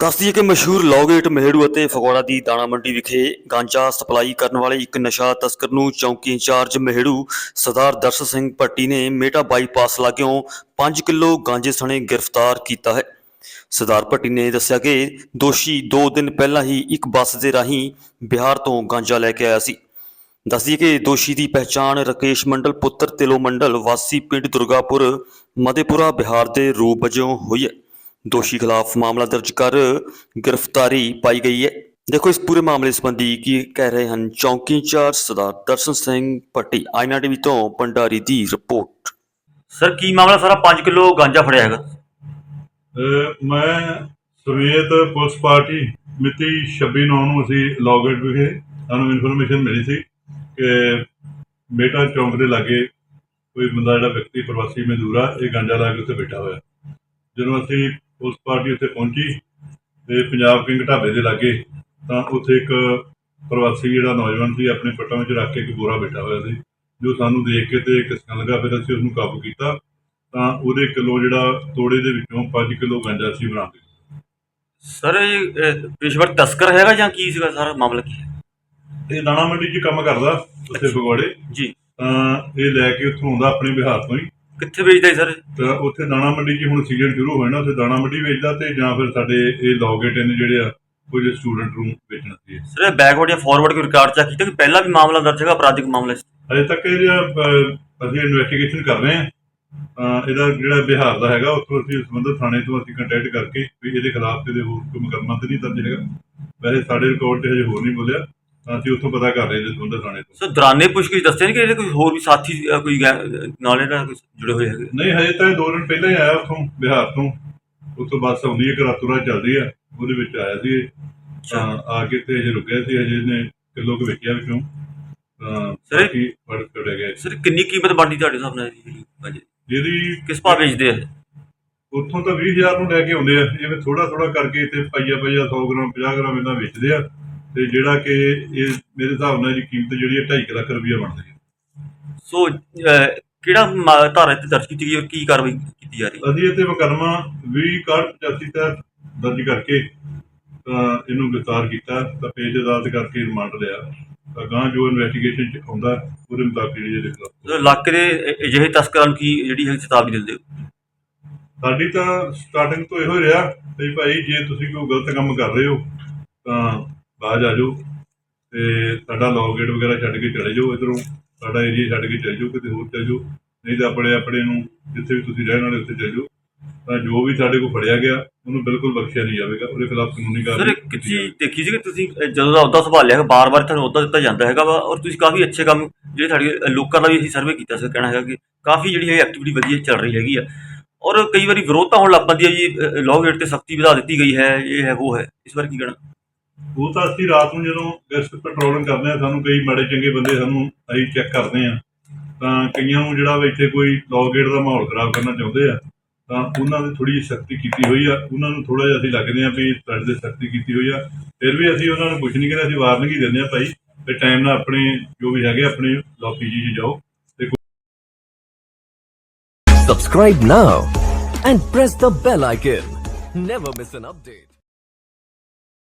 ਦੱਸਦੀਏ ਕਿ ਮਸ਼ਹੂਰ ਲੌਗੇਟ ਮਹਿੜੂ ਅਤੇ ਫਗਵਾੜਾ ਦੀ ਦਾਣਾ ਮੰਡੀ ਵਿਖੇ ਗਾਂਜਾ ਸਪਲਾਈ ਕਰਨ ਵਾਲੇ ਇੱਕ ਨਸ਼ਾ ਤਸਕਰ ਨੂੰ ਚੌਂਕੀ ਇੰਚਾਰਜ ਮਹਿੜੂ ਸਰਦਾਰ ਦਰਸ਼ਨ ਸਿੰਘ ਭੱਟੀ ਨੇ ਮੇਟਾ ਬਾਈਪਾਸ ਲਾਗਿਓਂ 5 ਕਿਲੋ ਗਾਂਜੇ ਸਣੇ ਗ੍ਰਿਫਤਾਰ ਕੀਤਾ ਹੈ। ਸਰਦਾਰ ਭੱਟੀ ਨੇ ਦੱਸਿਆ ਕਿ ਦੋਸ਼ੀ 2 ਦਿਨ ਪਹਿਲਾਂ ਹੀ ਇੱਕ ਬੱਸ ਦੇ ਰਾਹੀਂ ਬਿਹਾਰ ਤੋਂ ਗਾਂਜਾ ਲੈ ਕੇ ਆਇਆ ਸੀ। ਦੱਸਦੀਏ ਕਿ ਦੋਸ਼ੀ ਦੀ ਪਹਿਚਾਣ ਰਕੇਸ਼ ਮੰਡਲ, ਪੁੱਤਰ ਤਿਲੋ ਮੰਡਲ ਵਾਸੀ ਪਿੰਡ ਦੁਰਗਾਪੁਰ, ਮਦੇਪੁਰਾ, ਬਿਹਾਰ ਦੇ ਰੂਪ ਵਜੋਂ ਹੋਈ ਹੈ। ਦੋਸ਼ੀ ਖਿਲਾਫ ਮਾਮਲਾ ਦਰਜ ਕਰ ਗ੍ਰਿਫਤਾਰੀ ਪਾਈ ਗਈ ਹੈ। ਦੇਖੋ ਇਸ ਪੂਰੇ ਮਾਮਲੇ ਸੰਬੰਧੀ ਕੀ ਕਹਿ ਰਹੇ ਹਨ? ਚੌਂਕੀ ਇੰਚਾਰਜ ਸਰਦਾਰ ਦਰਸ਼ਨ ਸਿੰਘ ਭੱਟੀ ਆਈਨਾ ਟੀਵੀ ਤੋਂ ਭੰਡਾਰੀ ਦੀ ਰਿਪੋਰਟ। ਸਰ ਕੀ ਮਾਮਲਾ ਸਾਰਾ 5 ਕਿਲੋ ਗਾਂਜਾ ਫੜਿਆ ਹੈਗਾ? ਮੈਂ ਸਮੇਤ ਪੁਲਿਸ ਪਾਰਟੀ ਮਿਤੀ 26 ਨੌਂ ਨੂੰ ਅਸੀਂ ਲੌਗਏਟ ਵਿਖੇ ਸਾਨੂੰ ਇਨਫੋਰਮੇਸ਼ਨ ਮਿਲੀ ਸੀ ਕਿ ਮੇਟਾ ਚੌਂਕ ਦੇ ਲਾਗੇ ਕੋਈ ਬੰਦਾ ਜਿਹੜਾ ਵਿਅਕਤੀ ਪ੍ਰਵਾਸੀ ਮਜ਼ਦੂਰ ਆ ਇਹ ਗਾਂਜਾ ਲਾ ਕੇ ਉੱਥੇ ਬੈਠਾ ਹੋਇਆ। ਜਦੋਂ ਅਸੀਂ ਪੁਲਿਸ ਪਾਰਟੀ ਉੱਥੇ ਪਹੁੰਚੀ ਤੇ ਪੰਜਾਬ ਕਿੰਗ ਢਾਬੇ ਦੇ ਲਾਗੇ ਤਾਂ ਉੱਥੇ ਇੱਕ ਪ੍ਰਵਾਸੀ ਜਿਹੜਾ ਨੌਜਵਾਨ ਸੀ ਆਪਣੇ ਪੱਟਾਂ ਵਿੱਚ ਰੱਖ ਕੇ ਇੱਕ ਗੋਰਾ ਬੈਠਾ ਹੋਇਆ ਸੀ ਜੋ ਸਾਨੂੰ ਦੇਖ ਕੇ ਤੇ ਕਿਸਕਣ ਲੱਗਾ ਫਿਰ ਅਸੀਂ ਉਹਨੂੰ ਕਾਬੂ ਕੀਤਾ ਤਾਂ ਉਹਦੇ ਕਿਲੋ ਜਿਹੜਾ ਤੋੜੇ ਦੇ ਵਿੱਚੋਂ 5 ਕਿਲੋ ਗਾਂਜਾ ਸੀ ਬਰਾਮਦ ਕੀਤਾ। ਸਰ ਇਹ ਪੇਸ਼ੇਵਰ ਤਸਕਰ ਹੈਗਾ ਜਾਂ ਕੀ ਸੀਗਾ ਸਾਰਾ ਮਾਮਲਾ ਕੀ? ਹੈ ਇਹ ਦਾਣਾ ਮੰਡੀ 'ਚ ਕੰਮ ਕਰਦਾ ਉੱਥੇ ਫਗਵਾੜੇ। ਜੀ। ਤਾਂ ਇਹ ਲੈ ਕੇ ਉੱਥੋਂ ਆਉਂਦਾ ਆਪਣੇ ਬਿਹਾਰ ਤੋਂ ਹੀ। ਕਿੱਥੇ ਵੇਚਦਾ ਹੈ ਸਰ? ਤਾਂ ਉੱਥੇ ਦਾਣਾ ਮੰਡੀ 'ਚ ਹੁਣ ਸੀਜ਼ਨ ਸ਼ੁਰੂ ਹੋਇਆ ਨਾ ਉੱਥੇ ਦਾਣਾ ਮੰਡੀ ਵੇਚਦਾ ਤੇ ਜਾਂ ਫਿਰ ਸਾਡੇ ਇਹ ਲੌਗੇਟ ਨੇ ਜਿਹੜੇ ਆ ਕੁਝ ਸਟੂਡੈਂਟ ਰੂਮ ਵੇਚਣਾ ਸੀ। ਸਰ ਇਹ ਬੈਕਵਰਡ ਜਾਂ ਫਾਰਵਰਡ ਕੋਈ ਰਿਕਾਰਡ ਚੈੱਕ ਕੀਤਾ? ਕਿ ਪਹਿਲਾਂ ਵੀ ਮਾਮਲਾ ਦਰਜ ਹੈਗਾ ਅਪਰਾਧਿਕ ਮਾਮਲੇ 'ਚ? ਅਜੇ ਤੱਕ ਇਹ ਜਿਹੜਾ, ਅਹ, ਅਸੀਂ ਇਨਵੈਸਟੀਗੇਸ਼ਨ ਕਰ ਰਹੇ ਹਾਂ। ਤਾਂ ਇਹਦਾ ਜਿਹੜਾ ਬਿਹਾਰ ਦਾ ਹੈਗਾ ਉੱਥੋਂ ਅਸੀਂ ਸੰਬੰਧਿਤ ਥਾਣੇ ਤੋਂ ਅਸੀਂ ਕੰਟੈਕਟ ਕਰਕੇ ਵੀ ਇਹਦੇ ਖਿਲਾਫ ਇਹਦੇ ਹੋਰ ਕੋਈ ਮੁਕੱਦਮਾ ਤਾਂ ਨਹੀਂ ਦਰਜ ਹੈਗਾ। ਵੈਸੇ ਸਾਡੇ ਰਿਕਾਰਡ 'ਤੇ ਹਜੇ ਹੋਰ ਨਹੀਂ ਬੋਲਿਆ। ਤਾਂ ਅਸੀਂ ਉੱਥੋਂ ਪਤਾ ਕਰ ਰਹੇ ਹਾਂ ਇਹਦੇ ਸੰਬੰਧਿਤ ਥਾਣੇ ਤੋਂ। ਸਰ ਦੌਰਾਨੇ ਪੁੱਛਗਿੱਛ ਦੱਸਿਆ ਨਹੀਂ ਕਿ ਇਹਦੇ ਕੋਈ ਹੋਰ ਵੀ ਸਾਥੀ ਕੋਈ ਨਾਲੇ ਨਾਲ ਕੋਈ ਜੁੜੇ ਹੋਏ ਹੈਗੇ? ਨਹੀਂ ਹਜੇ ਤਾਂ ਇਹ ਦੋ ਦਿਨ ਪਹਿਲਾਂ ਹੀ ਆਇਆ ਉੱਥੋਂ ਬਿਹਾਰ ਤੋਂ। ਉੱਥੋਂ ਬੱਸ ਆਉਂਦੀ ਹੈ ਕਰਾਤੂਰਾ ਚੱਲਦੀ ਆ ਉਹਦੇ ਵਿੱਚ ਆਇਆ ਸੀ ਇਹ। ਤਾਂ ਆ ਕੇ ਤੇ ਹਜੇ ਰੁਕਿਆ ਸੀ ਹਜੇ ਇਹਨੇ ਕਿਲੋ ਕੁ ਵੇਚਿਆ ਵਿੱਚੋਂ। ਤਾਂ ਸਰ, ਇਹ- ਬਾਕੀ ਫੜ ਚੜਿਆ ਗਿਆ ਸਰ ਕਿੰਨੀ ਕੀਮਤ ਬਣਦੀ ਤੁਹਾਡੇ ਹਿਸਾਬ ਨਾਲ ਇਹਦੀ? ਜਿਹਦੀ ਕਿਸ ਭਾਅ ਵੇਚਦੇ ਆ? ਉੱਥੋਂ ਤਾਂ 20000 ਨੂੰ ਲੈ ਕੇ ਆਉਂਦੇ ਆ। ਜਿਵੇਂ ਥੋੜਾ ਥੋੜਾ ਕਰਕੇ ਤੇ ਪਾਈਆ ਪਾਈਆ 100 ਗ੍ਰਾਮ 50 ਗ੍ਰਾਮ ਇਹਨਾਂ ਵੇਚਦੇ ਆ। ਤੇ ਜਿਹੜਾ ਕਿ ਇਹ ਮੇਰੇ ਹਿਸਾਬ ਨਾਲ ਇਹਦੀ ਕੀਮਤ ਜਿਹੜੀ ਹੈ 2.5 ਲੱਖ ਰੁਪਈਆ ਬਣਦੀ ਹੈ। ਸੋ ਅਹ, ਕਿਹੜਾ ਮਾ- ਧਾਰਾ ਤੇ ਦਰਜ ਕੀਤੀ ਗਈ ਔਰ ਕੀ ਕਾਰਵਾਈ ਕੀਤੀ ਜਾ ਰਹੀ ਹੈ? ਅਸੀਂ ਇੱਥੇ ਮੁਕੱਦਮਾ 20 85 ਤਹਿਤ ਦਰਜ ਕਰਕੇ ਤਾਂ ਇਹਨੂੰ ਗ੍ਰਿਫਤਾਰ ਕੀਤਾ ਤਾਂ ਪੇਜ ਅਦਾਲਤ ਕਰਕੇ ਰਿਮਾਂਡ ਲਿਆ। ਤਾਂ ਗਾਂ ਜੋ ਇਨਵੈਸਟੀਗੇਸ਼ਨ ਚ ਆਉਂਦਾ ਉਹਦੇ ਮੁਤਾਬਕ ਜਿਹੜੀ ਇਹਦੇ ਖਿਲਾਫ ਸੋ ਇਲਾਕੇ ਦੇ ਅ- ਅਜਿਹੇ ਤਸਕਰਾਂ ਨੂੰ ਕੀ ਜਿਹੜੀ ਹੈ ਚੇਤਾਵਨੀ ਦਿੰਦੇ ਹੋ? ਸਾਡੀ ਤਾਂ ਸਟਾਰਟਿੰਗ ਤੋਂ ਇਹੋ ਰਿਹਾ ਵੀ ਭਾਈ ਜੇ ਤੁਸੀਂ ਕੋਈ ਗਲਤ ਕੰਮ ਕਰ ਰਹੇ ਹੋ ਤਾਂ ਬਾਜ ਆ ਜਾਓ ਤੇ ਸਾਡਾ ਲੌਗੇਟ ਵਗੈਰਾ ਛੱਡ ਕੇ ਚਲੇ ਜਾਓ ਇਧਰੋਂ ਸਾਡਾ ਏਰੀਆ ਛੱਡ ਕੇ ਚਲੇ ਜਾਓ ਕਿਤੇ ਹੋਰ ਚਲੇ ਜਾਓ ਨਹੀਂ ਤਾਂ ਆਪਣੇ ਆਪਣੇ ਨੂੰ ਜਿੱਥੇ ਵੀ ਤੁਸੀਂ ਰਹਿਣ ਵਾਲੇ ਉੱਥੇ ਚਲੇ ਜਾਓ। ਤਾਂ ਜੋ ਵੀ ਸਾਡੇ ਕੋਲ ਫੜਿਆ ਗਿਆ ਉਹਨੂੰ ਬਿਲਕੁਲ ਬਖਸ਼ਿਆ ਨਹੀਂ ਜਾਵੇਗਾ ਉਹਦੇ ਖਿਲਾਫ ਕਾਨੂੰਨੀ ਸਰ ਕਾਰਵਾਈ ਇੱਕ ਕੀਤੀ ਜਾਵੇਗੀ। ਦੇਖੀ ਸੀ ਕਿ ਤੁਸੀਂ ਜਦੋਂ ਦਾ ਅਹੁਦਾ ਸੰਭਾਲਿਆ ਹੈ ਬਾਰ-ਬਾਰ ਤੁਹਾਨੂੰ ਅਹੁਦਾ ਦਿੱਤਾ ਜਾਂਦਾ ਹੈਗਾ ਵਾ ਔਰ ਤੁਸੀਂ ਕਾਫੀ ਅੱਛੇ ਕੰਮ ਜਿਹੜੇ ਸਾਡੇ ਲੋਕਾਂ ਦਾ ਵੀ ਅਸੀਂ ਸਰਵੇ ਕੀਤਾ ਸੀ ਕਹਿਣਾ ਹੈਗਾ ਕਿ ਕਾਫੀ ਜਿਹੜੀ ਹੈ ਐਕਟੀਵਿਟੀ ਵਧੀਆ ਚੱਲ ਰਹੀ ਹੈਗੀ ਆ। ਔਰ ਕਈ ਵਾਰੀ ਵਿਰੋਧਤਾ ਹੋਣ ਲੱਗ ਪੈਂਦੀ ਹੈ ਜੀ ਲੌ ਗੇਟ ਤੇ ਸਖਤੀ ਵਧਾ ਦਿੱਤੀ ਗਈ ਹੈ ਇਹ ਹੈ ਉਹ ਹੈ। ਇਸ ਬਾਰੇ ਕੀ ਕਹਿਣਾ? ਉਹ ਤਾਂ ਅਸੀਂ ਰਾਤ ਨੂੰ ਜਦੋਂ ਗੈਸਟ ਪੈਟਰੋਲਿੰਗ ਕਰਦੇ ਆ ਸਾਨੂੰ ਕਈ ਮਾੜੇ ਚੰਗੇ ਬੰਦੇ ਸਾਨੂੰ ਅਸੀਂ ਚੈੱਕ ਕਰਦੇ ਆ ਤਾਂ ਕਈਆਂ ਨੂੰ ਜਿਹੜਾ ਇੱਥੇ ਕੋਈ ਲੌਗੇਟ ਦਾ ਮਾਹੌਲ ਖਰਾਬ ਕਰਨਾ ਚਾਹੁੰਦੇ ਆ, ਤਾਂ ਉਹਨਾਂ ਦੀ ਥੋੜੀ ਜਿਹੀ ਸਖਤੀ ਕੀਤੀ ਹੋਈ ਆ ਉਹਨਾਂ ਨੂੰ ਥੋੜਾ ਜਿਹਾ ਅਸੀਂ ਲੱਗਦੇ ਆ ਵੀ ਸਾਡੇ ਤੇ ਸਖਤੀ ਕੀਤੀ ਹੋਈ ਆ ਫਿਰ ਵੀ ਅਸੀਂ ਉਹਨਾਂ ਨੂੰ ਕੁਝ ਨਹੀਂ ਕਹਿੰਦੇ, ਅਸੀਂ ਵਾਰਨਿੰਗ ਹੀ ਦਿੰਦੇ ਆ ਭਾਈ ਤੇ ਟਾਈਮ ਨਾਲ ਆਪਣੇ ਜੋ ਵੀ ਹੈਗੇ ਆਪਣੇ ਲੌਕੀ ਜੀ ਜਾਓ ਤੇ Subscribe now and press the bell icon. Never miss an update.